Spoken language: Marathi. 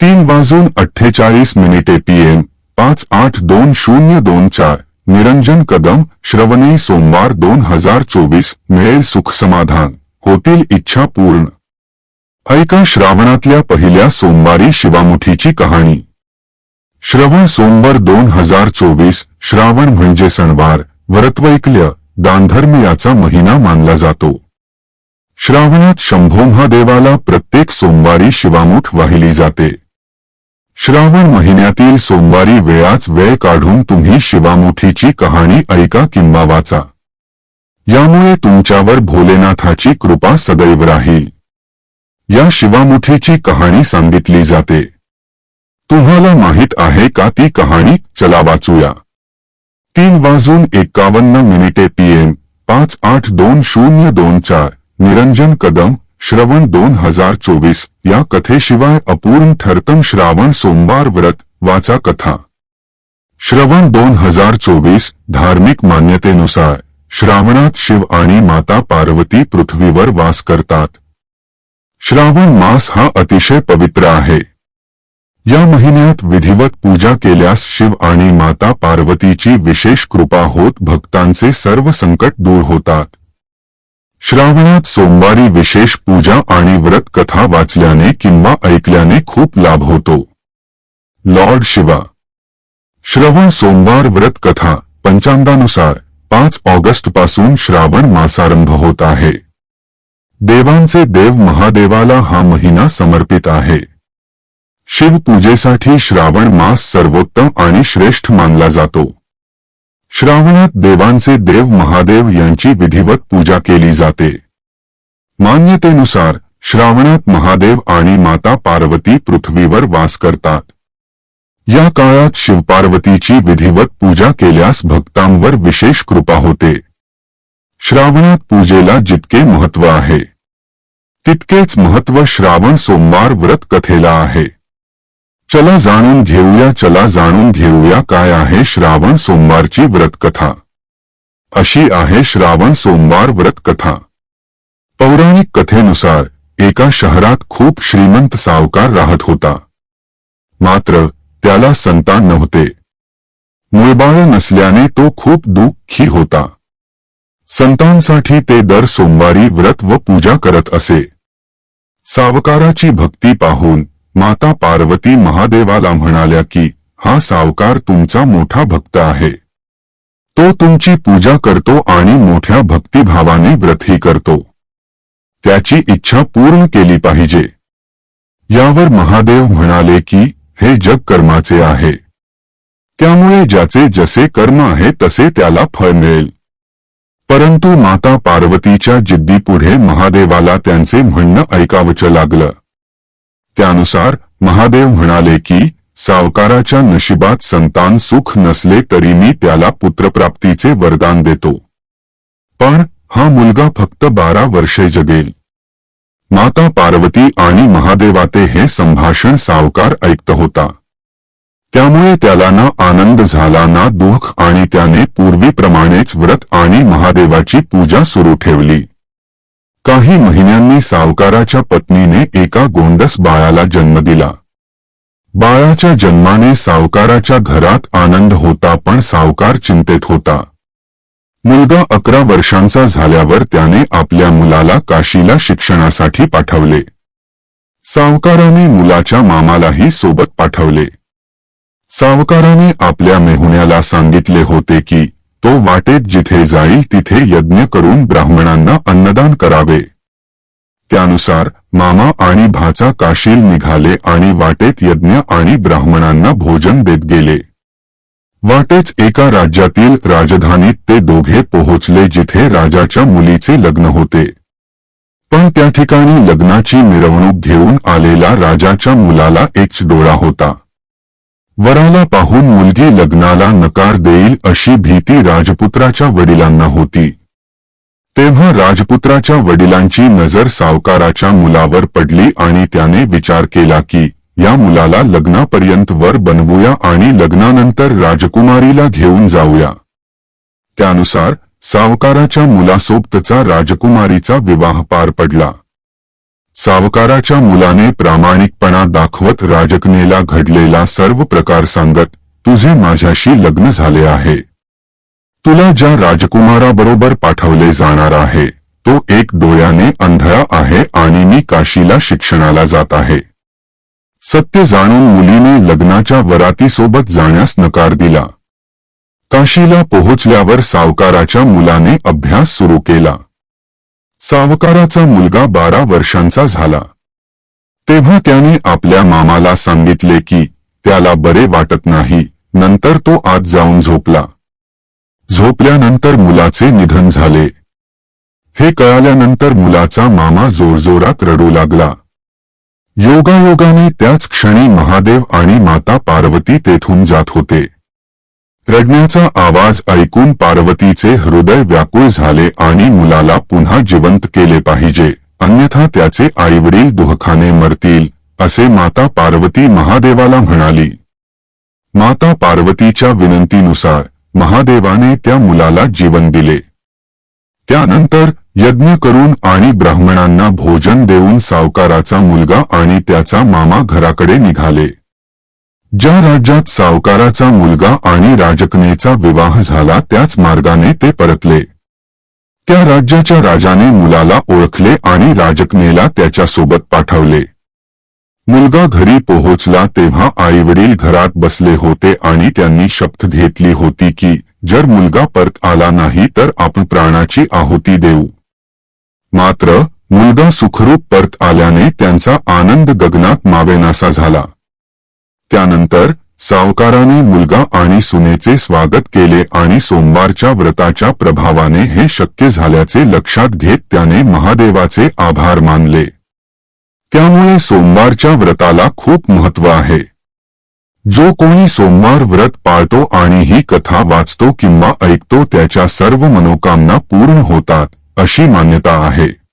तीन वाजून अठ्ठेचाळीस मिनिटे पीएम पाच आठ दोन शून्य दोन चार, निरंजन कदम, श्रवणी सोमवार दोन हज़ार चोवीस मिळेल सुख समाधान, होतील इच्छा पूर्ण. ऐका श्रावणातल्या पहिल्या सोमवारी शिवामुठीची कहाणी. श्रवण सोमवार दोन हज़ार चोवीस, श्रावण म्हणजे सणवार, व्रतवैकल्य दानधर्म याचा महिना मानला जातो. श्रावणात शंभो महादेवाला प्रत्येक सोमवारी शिवामुठ वाहिली जाते. श्रावण महिन्यातील सोमवारी वेळाच वेळ काढून तुम्ही शिवामुठीची कहाणी ऐका किंवा वाचा. यामुळे तुमच्यावर भोलेनाथाची कृपा सदैव राहील. या शिवामुठीची कहाणी सांगितली जाते. तुम्हाला माहीत आहे का ती कहाणी? चला वाचूया. तीन वाजून एकावन्न मिनिटे पीएम पाच आठ दोन शून्य दोन चार निरंजन कदम श्रवण दोन हजार चोवीस या कथेशिवाय अपूर्ण ठरतम श्रावण सोमवार व्रत वाचा कथा. श्रवण दोन हजार चोवीस धार्मिक मान्यतेनुसार श्रावणात शिव आणि माता पार्वती पृथ्वीवर वास करतात. श्रावण मास हा अतिशय पवित्र आहे. या महिन्यात विधिवत पूजा केल्यास शिव आणि माता पार्वतीची विशेष कृपा होत भक्तांचे सर्व संकट दूर होतात. श्रावणात सोमवारी विशेष पूजा आणि व्रत कथा वाचल्याने किंवा ऐकल्याने खूप लाभ होतो. लॉर्ड शिवा. श्रवण, सोमवार व्रत कथा, पंचांगानुसार, पाच ऑगस्ट पासून श्रावण मासारंभ होत आहे. देवांचे देव महादेवाला हा महिना समर्पित आहे. शिवपूजेसाठी श्रावण मास सर्वोत्तम आणि श्रेष्ठ मानला जातो. श्रावणात देवांचे देव महादेव यांची विधिवत पूजा केली जाते. मान्यतेनुसार श्रावणात महादेव आणि माता पार्वती पृथ्वीवर वास करतात. या काळात शिवपार्वतीची विधिवत पूजा केल्यास भक्तांवर विशेष कृपा होते. श्रावणात पूजेला जितके महत्त्व आहे तितकेच महत्त्व श्रावण सोमवार व्रत कथेला आहे. चला जाणून घेऊया चला जाणून घेऊया काय आहे श्रावण सोमवारची व्रतकथा. अशी आहे श्रावण सोमवार व्रतकथा. पौराणिक कथेनुसार एका शहरात खूप श्रीमंत सावकार राहत होता. मात्र त्याला संतान नव्हते. मुळबाळ नसल्याने तो खूप दुःखी होता. संतांसाठी ते दर सोमवारी व्रत व पूजा करत असे. सावकाराची भक्ती पाहून माता पार्वती महादेवाला म्हणाल्या की, हा सावकार तुमचा मोठा भक्त आहे. तो तुमची पूजा करतो आणि मोठ्या भक्तिभावाने व्रतही करतो. त्याची इच्छा पूर्ण केली पाहिजे. यावर महादेव म्हणाले की, हे जग कर्माचे आहे. त्यामुळे ज्याचे जसे कर्म आहे तसे त्याला फळ मिळेल. परंतु माता पार्वतीच्या जिद्दीपुढे महादेवाला त्यांचे म्हणणं ऐकावचं लागलं. त्यानुसार महादेव म्हणाले की सावकाराच्या नशिबात संतान सुख नसले तरी मी त्याला पुत्रप्राप्तीचे वरदान देतो. पण हा मुलगा फक्त बारा वर्षे जगेल. माता पार्वती आणि महादेवाते हे संभाषण सावकार ऐकत होता. त्यामुळे त्याला ना आनंद झाला ना दुःख आणि त्याने पूर्वीप्रमाणेच व्रत आणि महादेवाची पूजा सुरू ठेवली. काही महिन्यांनी सावकाराच्या पत्नीने एका गोंडस बाळाला जन्म दिला. बाळाच्या जन्माने सावकाराच्या घरात आनंद होता पण सावकार चिंतेत होता. मुलगा अकरा वर्षांचा झाल्यावर त्याने आपल्या मुलाला काशीला शिक्षणासाठी पाठवले. सावकाराने मुलाच्या मामालाही सोबत पाठवले. सावकाराने आपल्या मेहुण्याला सांगितले होते की तो वाटेत जिथे जाईल तिथे यज्ञ करून ब्राह्मणांना अन्नदान करावे. त्यानुसार मामा आणि भाचा काशील निघाले आणि वाटेत यज्ञ आणि ब्राह्मणांना भोजन देत गेले. वाटेच एका राज्यातील राजधानीत ते दोघे पोहोचले जिथे राजाच्या मुलीचे लग्न होते. पण त्या ठिकाणी लग्नाची मिरवणूक घेऊन आलेला राजाच्या मुलाला एक डोळा होता. वराला पाहून मुलगी लग्नाला नकार देईल अशी भीती राजपुत्राच्या वडिलांना होती. तेव्हा राजपुत्राच्या वडिलांची नजर सावकाराच्या मुलावर पडली आणि त्याने विचार केला की या मुलाला लग्नापर्यंत वर बनवूया आणि लग्नानंतर राजकुमारीला घेऊन जाऊया. त्यानुसार सावकाराच्या मुलासोबतचा राजकुमारीचा विवाह पार पडला. सावकाराच्या मुलाने प्रामाणिकपणा दाखवत राजकनेला घडलेला सर्व प्रकार सांगत तुझे माझ्याशी लग्न झाले आहे. तुला ज्या राजकुमाराबरोबर पाठवले जाणार आहे तो एक डोळ्याने अंधळा आहे आणि मी काशीला शिक्षणाला जात आहे. सत्य जाणून मुलीने लग्नाच्या वरातीसोबत जाण्यास नकार दिला. काशीला पोहोचल्यावर सावकाराच्या मुलाने अभ्यास सुरू केला. सावकाराचा मुलगा बारा वर्षांचा झाला. तेव्हा त्याने आपल्या मामाला सांगितले की त्याला बरे वाटत नाही नंतर तो आत जाऊन झोपला. झोपल्यानंतर मुलाचे निधन झाले. हे कळाल्यानंतर मुलाचा मामा जोरजोरात रडू लागला. योगायोगाने त्याच क्षणी महादेव आणि माता पार्वती तेथून जात होते. रडण्याचा आवाज ऐकून पार्वतीचे हृदय व्याकुळ झाले आणि मुलाला पुन्हा जिवंत केले पाहिजे. अन्यथा त्याचे आईवडील दुःखाने मरतील असे माता पार्वती महादेवाला म्हणाली. माता पार्वतीच्या विनंतीनुसार महादेवाने त्या मुलाला जीवन दिले. त्यानंतर यज्ञ करून आणि ब्राह्मणांना भोजन देऊन सावकाराचा मुलगा आणि त्याचा मामा घराकडे निघाले. ज्या राज्यात सावकाराचा मुलगा आणि राजकनेचा विवाह झाला त्याच मार्गाने ते परतले. त्या राज्याच्या राजाने मुलाला ओळखले आणि राजकनेला त्याच्यासोबत पाठवले. मुलगा घरी पोहोचला तेव्हा आईवडील घरात बसले होते आणि त्यांनी शपथ घेतली होती की जर मुलगा परत आला नाही तर आपण प्राणाची आहुती देऊ. मात्र मुलगा सुखरूप परत आल्याने त्यांचा आनंद गगनात मावेनासा झाला. त्यानंतर सावकाराने मुलगा आणि सुनेचे स्वागत केले आणि सोमवारच्या व्रताच्या प्रभावाने हे शक्य झाल्याचे लक्षात घेत त्याने महादेवाचे आभार मानले. त्यामुळे सोमवारच्या व्रताला खूप महत्त्व आहे. जो कोणी सोमवार व्रत पाळतो आणि ही कथा वाचतो किंवा ऐकतो त्याच्या सर्व मनोकामना पूर्ण होतात अशी मान्यता आहे.